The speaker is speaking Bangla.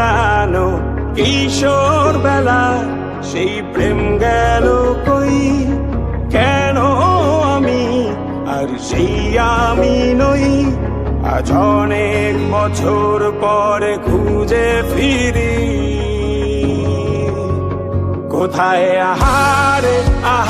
মায়ায় কিশোর বেলা, সেই প্রেম গেল কই? কেন আমি আর সেই আমি নই? আজ অনেক বছর পরে খুঁজে ফিরি। কোথায় আহারে আহারে